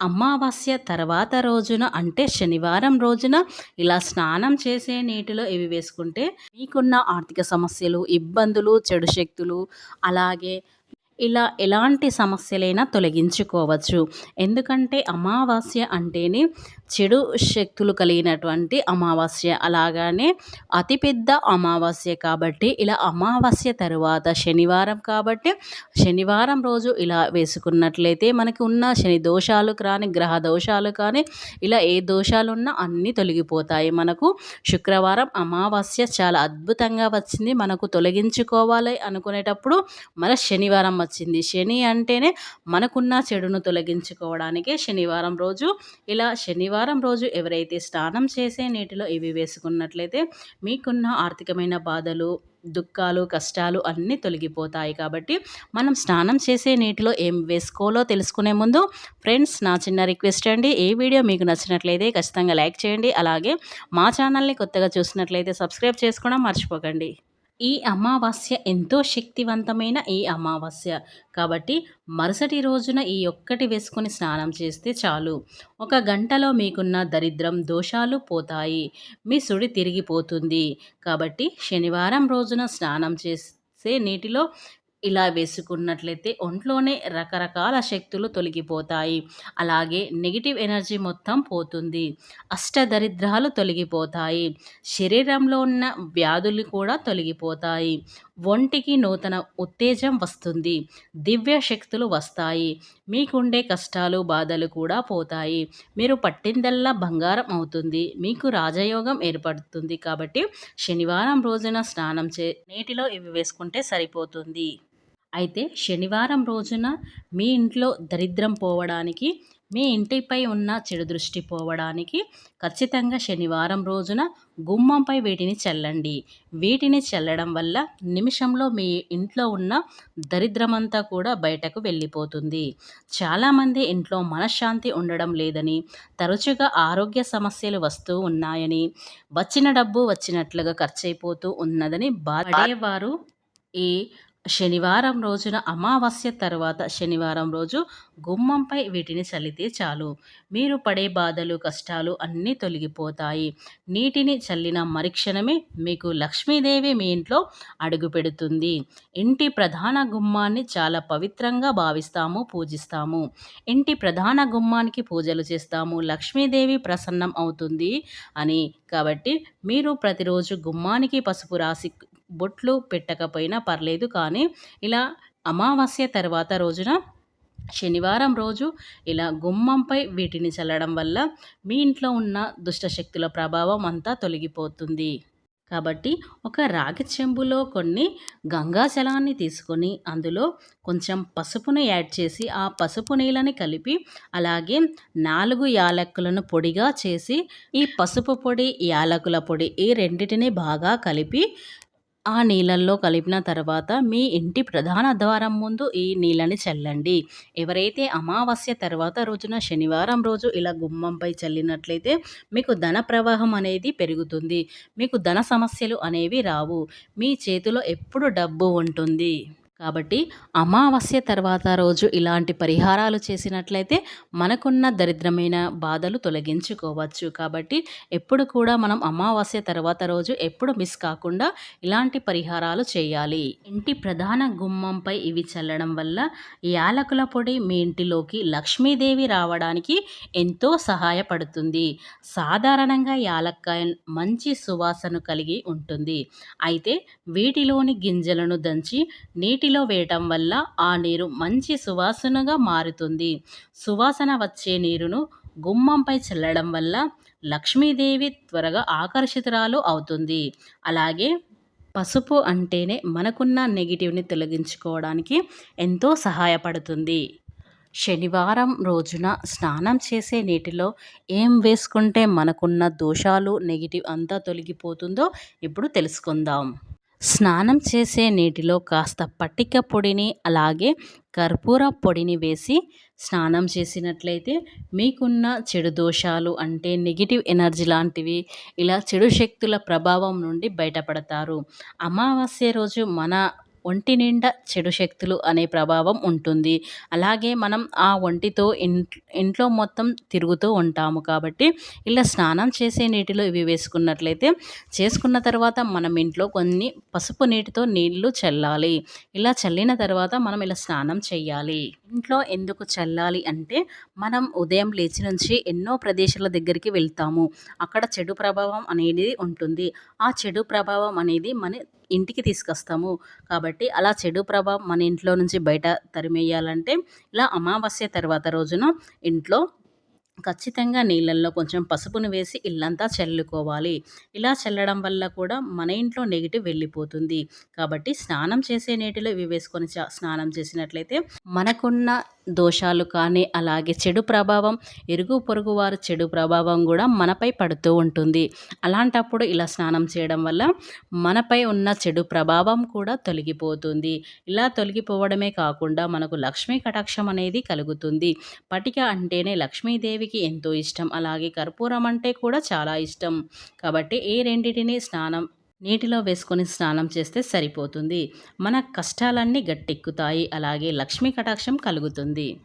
అమావాస్య తర్వాత రోజున అంటే శనివారం రోజున ఇలా స్నానం చేసే నీటిలో ఇవి వేసుకుంటే మీకున్న ఆర్థిక సమస్యలు ఇబ్బందులు చెడు శక్తులు అలాగే ఇలా ఎలాంటి సమస్యలైనా తొలగించుకోవచ్చు. ఎందుకంటే అమావాస్య అంటేనే చెడు శక్తులు కలిగినటువంటి అమావాస్య. అలాగానే అతిపెద్ద అమావాస్య కాబట్టి ఇలా అమావాస్య తరువాత శనివారం కాబట్టి శనివారం రోజు ఇలా వేసుకున్నట్లయితే మనకి ఉన్న శని దోషాలు కానీ గ్రహ దోషాలు కానీ ఇలా ఏ దోషాలు ఉన్నా అన్నీ తొలగిపోతాయి. మనకు శుక్రవారం అమావాస్య చాలా అద్భుతంగా వచ్చింది. మనకు తొలగించుకోవాలి అనుకునేటప్పుడు మన శనివారం వచ్చింది. శని అంటేనే మనకున్న చెడును తొలగించుకోవడానికే శనివారం రోజు ఇలా శనివారం రోజు ఎవరైతే స్నానం చేసే నీటిలో ఇవి వేసుకున్నట్లయితే మీకున్న ఆర్థికమైన బాధలు దుఃఖాలు కష్టాలు అన్నీ తొలగిపోతాయి. కాబట్టి మనం స్నానం చేసే నీటిలో ఏం వేసుకోవాలో తెలుసుకునే ముందు ఫ్రెండ్స్ నా చిన్న రిక్వెస్ట్ అండి. ఏ వీడియో మీకు నచ్చినట్లయితే ఖచ్చితంగా లైక్ చేయండి. అలాగే మా ఛానల్ని కొత్తగా చూసినట్లయితే సబ్స్క్రైబ్ చేసుకోవడం మర్చిపోకండి. ఈ అమావాస్య ఎంతో శక్తివంతమైన ఈ అమావాస్య. కాబట్టి మరుసటి రోజున ఈ ఒక్కటి వేసుకొని స్నానం చేస్తే చాలు. ఒక గంటలో మీకున్న దరిద్రం దోషాలు పోతాయి. మీ సుడి తిరిగిపోతుంది. కాబట్టి శనివారం రోజున స్నానం చేస్తే నీటిలో ఇలా వేసుకున్నట్లయితే ఒంట్లోనే రకరకాల శక్తులు తొలగిపోతాయి. అలాగే నెగిటివ్ ఎనర్జీ మొత్తం పోతుంది. అష్టదరిద్రాలు తొలగిపోతాయి. శరీరంలో ఉన్న వ్యాధులు కూడా తొలగిపోతాయి. ఒంటికి నూతన ఉత్తేజం వస్తుంది. దివ్య శక్తులు వస్తాయి. మీకుండే కష్టాలు బాధలు కూడా పోతాయి. మీరు పట్టిందల్లా బంగారం అవుతుంది. మీకు రాజయోగం ఏర్పడుతుంది కాబట్టి శనివారం రోజున స్నానం చే నీటిలో ఇవి వేసుకుంటే సరిపోతుంది. అయితే శనివారం రోజున మీ ఇంట్లో దరిద్రం పోవడానికి మీ ఇంటిపై ఉన్న చెడు దృష్టి పోవడానికి ఖచ్చితంగా శనివారం రోజున గుమ్మంపై వీటిని చల్లండి. వీటిని చల్లడం వల్ల నిమిషంలో మీ ఇంట్లో ఉన్న దరిద్రమంతా కూడా బయటకు వెళ్ళిపోతుంది. చాలామంది ఇంట్లో మనశ్శాంతి ఉండడం లేదని తరచుగా ఆరోగ్య సమస్యలు వస్తూ ఉన్నాయని వచ్చిన డబ్బు వచ్చినట్లుగా ఖర్చయిపోతూ ఉన్నదని బాధేవారు ఈ శనివారం రోజున అమావాస్య తర్వాత శనివారం రోజు గుమ్మంపై వీటిని చల్లితే చాలు. మీరు పడే బాధలు కష్టాలు అన్నీ తొలగిపోతాయి. నీటిని చల్లిన మరిక్షణమే మీకు లక్ష్మీదేవి మీ ఇంట్లో అడుగు పెడుతుంది. ఇంటి ప్రధాన గుమ్మాన్ని చాలా పవిత్రంగా భావిస్తాము పూజిస్తాము. ఇంటి ప్రధాన గుమ్మానికి పూజలు చేస్తాము. లక్ష్మీదేవి ప్రసన్నం అవుతుంది అని. కాబట్టి మీరు ప్రతిరోజు గుమ్మానికి పసుపు రాసి బొట్లు పెట్టకపోయినా పర్లేదు. కానీ ఇలా అమావాస్య తర్వాత రోజున శనివారం రోజు ఇలా గుమ్మంపై వీటిని చల్లడం వల్ల మీ ఇంట్లో ఉన్న దుష్టశక్తుల ప్రభావం అంతా తొలగిపోతుంది. కాబట్టి ఒక రాగి చెంబులో కొన్ని గంగాజలాన్ని తీసుకొని అందులో కొంచెం పసుపును యాడ్ చేసి ఆ పసుపు నీళ్ళని కలిపి అలాగే నాలుగు యాలకులను పొడిగా చేసి ఈ పసుపు పొడి యాలకుల పొడి ఈ రెండింటిని బాగా కలిపి ఆ నీళ్ళల్లో కలిపిన తర్వాత మీ ఇంటి ప్రధాన ద్వారం ముందు ఈ నీళ్ళని చల్లండి. ఎవరైతే అమావాస్య తర్వాత రోజున శనివారం రోజు ఇలా గుమ్మంపై చల్లినట్లయితే మీకు ధన ప్రవాహం అనేది పెరుగుతుంది. మీకు ధన సమస్యలు అనేవి రావు. మీ చేతిలో ఎప్పుడు డబ్బు ఉంటుంది. కాబట్టి అమావాస్య తర్వాత రోజు ఇలాంటి పరిహారాలు చేసినట్లయితే మనకున్న దరిద్రమైన బాధలు తొలగించుకోవచ్చు. కాబట్టి ఎప్పుడు కూడా మనం అమావాస్య తర్వాత రోజు ఎప్పుడు మిస్ కాకుండా ఇలాంటి పరిహారాలు చేయాలి. ఇంటి ప్రధాన గుమ్మంపై ఇవి చల్లడం వల్ల యాలకుల పొడి మీ ఇంటిలోకి లక్ష్మీదేవి రావడానికి ఎంతో సహాయపడుతుంది. సాధారణంగా యాలక్కాయ మంచి సువాసన కలిగి ఉంటుంది. అయితే వీటిలోని గింజలను దంచి నీటి నీటిలో వేయటం వల్ల ఆ నీరు మంచి సువాసనగా మారుతుంది. సువాసన వచ్చే నీరును గుమ్మంపై చల్లడం వల్ల లక్ష్మీదేవి త్వరగా ఆకర్షితురాలు అవుతుంది. అలాగే పసుపు అంటేనే మనకున్న నెగిటివ్ని తొలగించుకోవడానికి ఎంతో సహాయపడుతుంది. శనివారం రోజున స్నానం చేసే నీటిలో ఏం వేసుకుంటే మనకున్న దోషాలు నెగిటివ్ అంతా తొలగిపోతుందో ఇప్పుడు తెలుసుకుందాం. స్నానం చేసే నీటిలో కాస్త పట్టిక పొడిని అలాగే కర్పూర పొడిని వేసి స్నానం చేసినట్లయితే మీకున్న చెడు దోషాలు అంటే నెగిటివ్ ఎనర్జీ లాంటివి ఇలా చెడు శక్తుల ప్రభావం నుండి బయటపడతారు. అమావాస్య రోజు మన ఒంటి నిండా చెడు శక్తులు అనే ప్రభావం ఉంటుంది. అలాగే మనం ఆ ఒంటితో ఇంట్లో మొత్తం తిరుగుతూ ఉంటాము కాబట్టి ఇలా స్నానం చేసే నీటిలో ఇవి వేసుకున్నట్లయితే చేసుకున్న తర్వాత మనం ఇంట్లో కొన్ని పసుపు నీటితో నీళ్ళు చల్లాలి. ఇలా చల్లిన తర్వాత మనం ఇలా స్నానం చేయాలి. ఇంట్లో ఎందుకు చల్లాలి అంటే మనం ఉదయం లేచి నుంచి ఎన్నో ప్రదేశాల దగ్గరికి వెళ్తాము. అక్కడ చెడు ప్రభావం అనేది ఉంటుంది. ఆ చెడు ప్రభావం అనేది మన ఇంటికి తీసుకొస్తాము. కాబట్టి అలా చెడు ప్రభావం మన ఇంట్లో నుంచి బయట తరిమేయాలంటే ఇలా అమావాస్య తర్వాత రోజున ఇంట్లో ఖచ్చితంగా నీళ్ళల్లో కొంచెం పసుపును వేసి ఇల్లంతా చల్లుకోవాలి. ఇలా చల్లడం వల్ల కూడా మన ఇంట్లో నెగిటివ్ వెళ్ళిపోతుంది. కాబట్టి స్నానం చేసే నీటిలో ఇవి వేసుకొని స్నానం చేసినట్లయితే మనకున్న దోషాలు కానీ అలాగే చెడు ప్రభావం ఇరుగు పొరుగు వారు చెడు ప్రభావం కూడా మనపై పడుతూ ఉంటుంది. అలాంటప్పుడు ఇలా స్నానం చేయడం వల్ల మనపై ఉన్న చెడు ప్రభావం కూడా తొలగిపోతుంది. ఇలా తొలగిపోవడమే కాకుండా మనకు లక్ష్మీ కటాక్షం అనేది కలుగుతుంది. పటిక అంటేనే లక్ష్మీదేవికి ఎంతో ఇష్టం. అలాగే కర్పూరం అంటే కూడా చాలా ఇష్టం. కాబట్టి ఈ రెండింటిని స్నానం నీటిలో వేసుకొని స్నానం చేస్తే సరిపోతుంది. మన కష్టాలన్నీ గట్టెక్కుతాయి. అలాగే లక్ష్మీ కటాక్షం కలుగుతుంది.